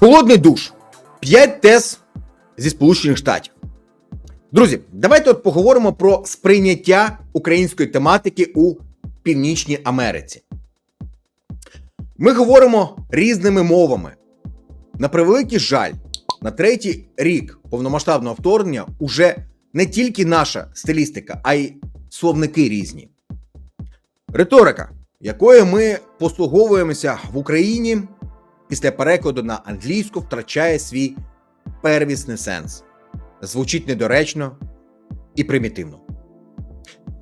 Холодний душ. П'ять тез зі Сполучених Штатів. Друзі, давайте от поговоримо про сприйняття української тематики у Північній Америці. Ми говоримо різними мовами. На превеликий жаль, на третій рік повномасштабного вторгнення уже не тільки наша стилістика, а й словники різні. Риторика, якою ми послуговуємося в Україні, після перекладу на англійську втрачає свій первісний сенс, звучить недоречно і примітивно.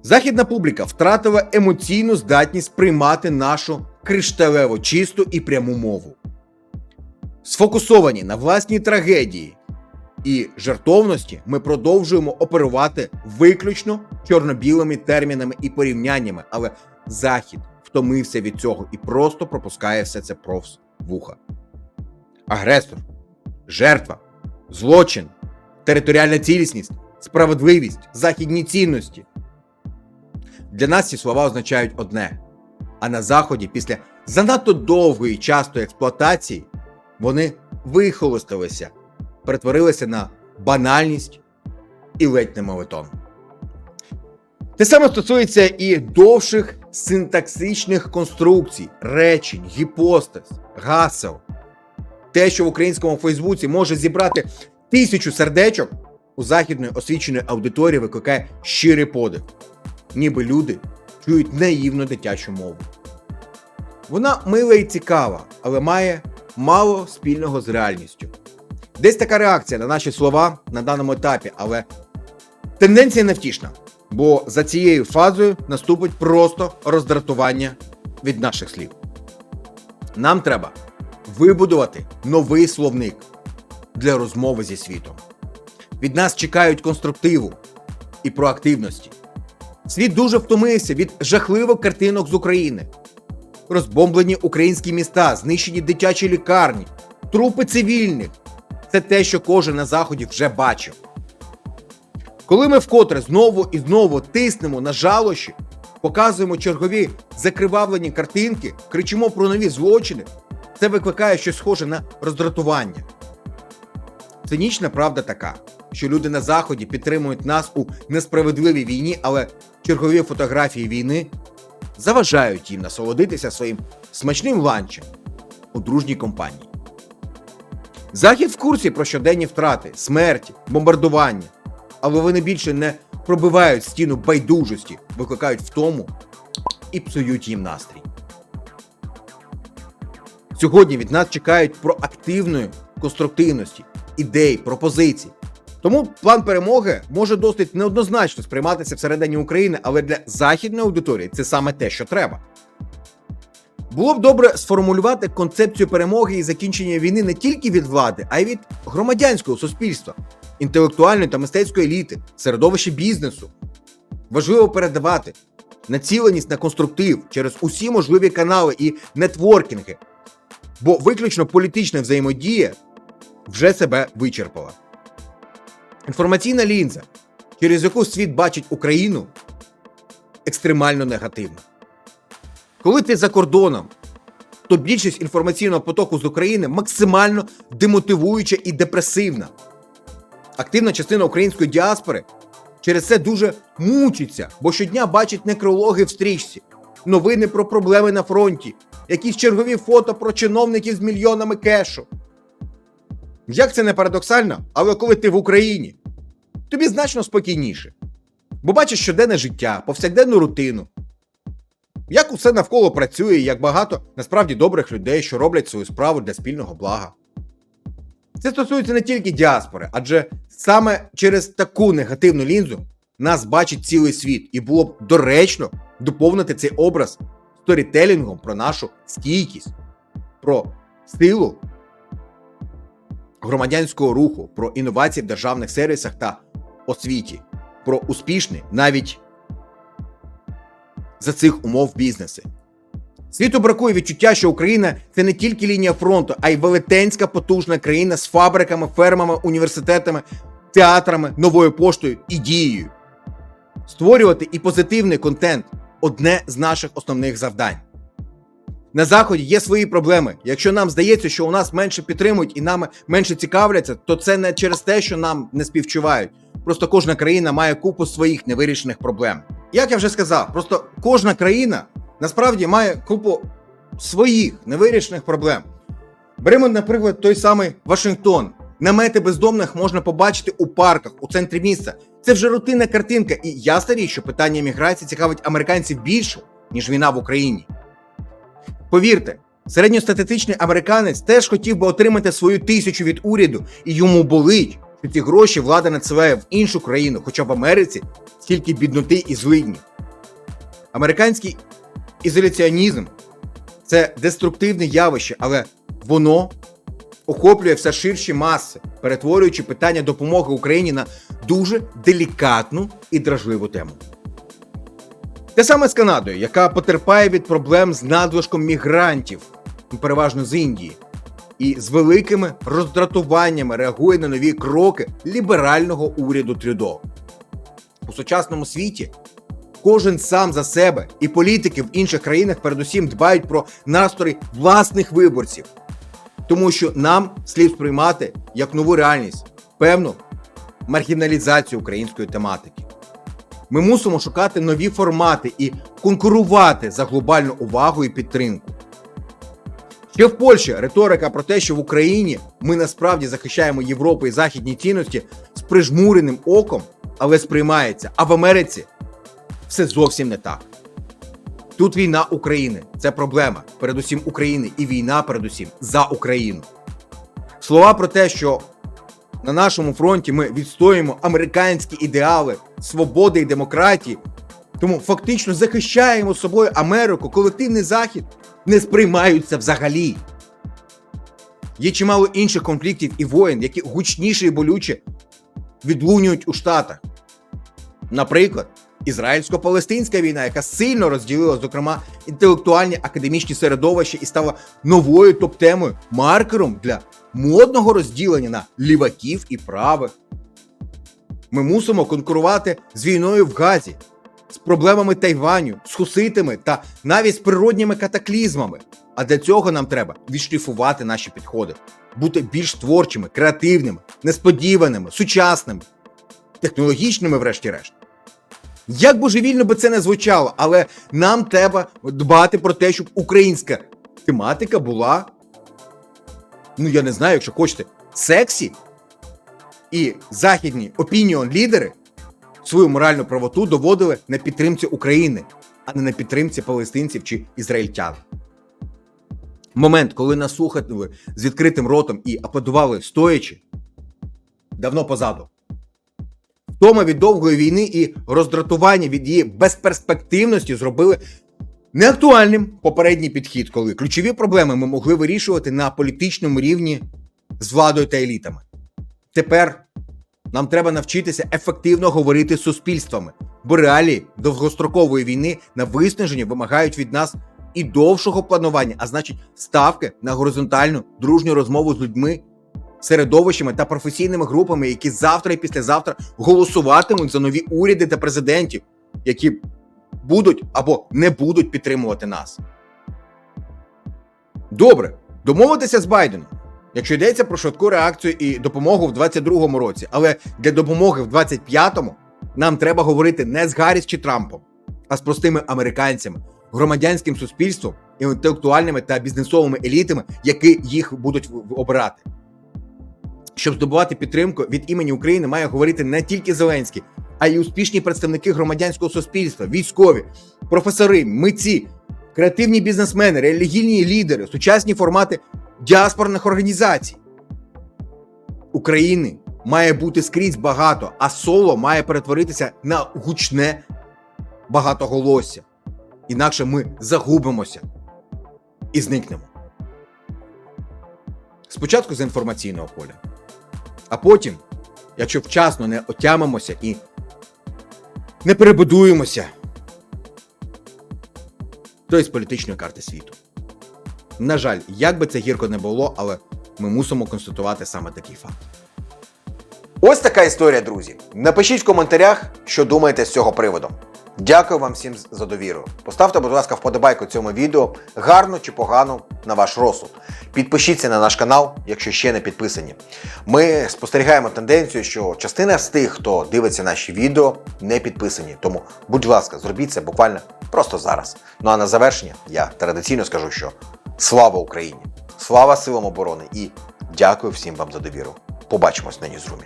Західна публіка втратила емоційну здатність приймати нашу кришталево чисту і пряму мову. Сфокусовані на власній трагедії і жертовності, ми продовжуємо оперувати виключно чорно-білими термінами і порівняннями, але Захід втомився від цього і просто пропускає все це повз вуха. Агресор, жертва, злочин, територіальна цілісність, справедливість, західні цінності. Для нас ці слова означають одне. А на Заході, після занадто довгої частої експлуатації, вони вихолостилися, перетворилися на банальність і ледь не мовитон. Те саме стосується і довших синтаксичних конструкцій, речень, гіпостез, гасел. Те, що в українському Фейсбуці може зібрати тисячу сердечок, у західної освіченої аудиторії викликає щирий подив, ніби люди чують наївну дитячу мову. Вона мила і цікава, але має мало спільного з реальністю. Десь така реакція на наші слова на даному етапі, але тенденція невтішна, бо за цією фазою наступить просто роздратування від наших слів. Нам треба вибудувати новий словник для розмови зі світом. Від нас чекають конструктиву і проактивності. Світ дуже втомився від жахливих картинок з України. Розбомблені українські міста, знищені дитячі лікарні, трупи цивільних це те, що кожен на заході вже бачив. Коли ми вкотре знову і знову тиснемо на жалощі, показуємо чергові закривавлені картинки, кричимо про нові злочини, це викликає щось схоже на роздратування. Цинічна правда така, що люди на заході підтримують нас у несправедливій війні, але чергові фотографії війни заважають їм насолодитися своїм смачним ланчем у дружній компанії. Захід в курсі про щоденні втрати, смерті, бомбардування, але вони більше не пробивають стіну байдужості, викликають втому і псують їм настрій. Сьогодні від нас чекають проактивної конструктивності, ідей, пропозицій. Тому план перемоги може досить неоднозначно сприйматися всередині України, але для західної аудиторії це саме те, що треба. Було б добре сформулювати концепцію перемоги і закінчення війни не тільки від влади, а й від громадянського суспільства, інтелектуальної та мистецької еліти, середовища бізнесу. Важливо передавати націленість на конструктив через усі можливі канали і нетворкінги, бо виключно політична взаємодія вже себе вичерпала. Інформаційна лінза, через яку світ бачить Україну, екстремально негативна. Коли ти за кордоном, то більшість інформаційного потоку з України максимально демотивуюча і депресивна. Активна частина української діаспори через це дуже мучиться, бо щодня бачить некрологи в стрічці, новини про проблеми на фронті, якісь чергові фото про чиновників з мільйонами кешу. Як це не парадоксально, але коли ти в Україні, тобі значно спокійніше. Бо бачиш щоденне життя, повсякденну рутину. Як усе навколо працює, як багато насправді добрих людей, що роблять свою справу для спільного блага. Це стосується не тільки діаспори, адже саме через таку негативну лінзу нас бачить цілий світ, і було б доречно доповнити цей образ сторітелінгом про нашу стійкість, про силу громадянського руху, про інновації в державних сервісах та освіті, про успішний навіть за цих умов бізнеси. Світу бракує відчуття, що Україна це не тільки лінія фронту, а й велетенська потужна країна з фабриками, фермами, університетами, театрами, новою поштою і дією. Створювати і позитивний контент одне з наших основних завдань. На заході є свої проблеми. Якщо нам здається, що у нас менше підтримують і нами менше цікавляться, то це не через те, що нам не співчувають. Просто кожна країна має купу своїх невирішених проблем. Як я вже сказав, просто кожна країна насправді має купу своїх невирішених проблем. Беремо, наприклад, той самий Вашингтон. Намети бездомних можна побачити у парках, у центрі міста. Це вже рутинна картинка, і ясна річ, що питання міграції цікавить американців більше, ніж війна в Україні. Повірте, середньостатистичний американець теж хотів би отримати свою тисячу від уряду, і йому болить, що ці гроші влада надсилає в іншу країну, хоча в Америці стільки бідноти і злиднів. Американський ізоляціонізм це деструктивне явище, але воно охоплює все ширші маси, перетворюючи питання допомоги Україні на дуже делікатну і дражливу тему. Те саме з Канадою, яка потерпає від проблем з надлишком мігрантів, переважно з Індії, і з великими роздратуваннями реагує на нові кроки ліберального уряду Трюдо. У сучасному світі кожен сам за себе, і політики в інших країнах передусім дбають про настрої власних виборців, тому що нам слід сприймати як нову реальність певну маргіналізацію української тематики. Ми мусимо шукати нові формати і конкурувати за глобальну увагу і підтримку. Ще в Польщі риторика про те, що в Україні ми насправді захищаємо Європу і західні цінності з прижмуреним оком, але сприймається. А в Америці все зовсім не так. Тут війна України це проблема, передусім України, і війна, передусім, за Україну. Слова про те, що на нашому фронті ми відстоюємо американські ідеали свободи і демократії, тому фактично захищаємо собою Америку, колективний захід не сприймаються взагалі. Є чимало інших конфліктів і воєн, які гучніше і болюче відлунюють у Штатах. Наприклад, ізраїльсько-палестинська війна, яка сильно розділила, зокрема, інтелектуальні академічні середовища і стала новою топ-темою, маркером для модного розділення на ліваків і правих. Ми мусимо конкурувати з війною в Газі, з проблемами Тайваню, з хуситами та навіть з природніми катаклізмами. А для цього нам треба відшліфувати наші підходи, бути більш творчими, креативними, несподіваними, сучасними, технологічними, врешті-решт. Як божевільно би це не звучало, але нам треба дбати про те, щоб українська тематика була, ну я не знаю, якщо хочете, сексі, і західні опініон-лідери свою моральну правоту доводили на підтримці України, а не на підтримці палестинців чи ізраїльтян. Момент, коли нас слухали з відкритим ротом і аплодували стоячи, давно позаду. Втома від довгої війни і роздратування від її безперспективності зробили неактуальним попередній підхід, коли ключові проблеми ми могли вирішувати на політичному рівні з владою та елітами. Тепер нам треба навчитися ефективно говорити з суспільствами, бо реалії довгострокової війни на виснаження вимагають від нас і довшого планування, а значить, ставки на горизонтальну дружню розмову з людьми, середовищами та професійними групами, які завтра і післязавтра голосуватимуть за нові уряди та президентів, які будуть або не будуть підтримувати нас. Добре, домовитися з Байденом. Якщо йдеться про швидку реакцію і допомогу в 22-му році, але для допомоги в 25-му нам треба говорити не з Гарріс чи Трампом, а з простими американцями, громадянським суспільством, інтелектуальними та бізнесовими елітами, які їх будуть обирати. Щоб здобувати підтримку від імені України, має говорити не тільки Зеленський, а й успішні представники громадянського суспільства, військові, професори, митці, креативні бізнесмени, релігійні лідери, сучасні формати діаспорних організацій. України має бути скрізь багато, а соло має перетворитися на гучне багатоголосся. Інакше ми загубимося і зникнемо. Спочатку з інформаційного поля, а потім, якщо вчасно не отямимося і не перебудуємося, то й з політичної карти світу. На жаль, як би це гірко не було, але ми мусимо констатувати саме такий факт. Ось така історія, друзі. Напишіть в коментарях, що думаєте з цього приводу. Дякую вам всім за довіру. Поставте, будь ласка, вподобайку цьому відео, гарно чи погано на ваш розсуд. Підпишіться на наш канал, якщо ще не підписані. Ми спостерігаємо тенденцію, що частина з тих, хто дивиться наші відео, не підписані. Тому, будь ласка, зробіть це буквально просто зараз. Ну а на завершення я традиційно скажу, що слава Україні! Слава силам оборони і дякую всім вам за довіру. Побачимось на Ньюзрумі.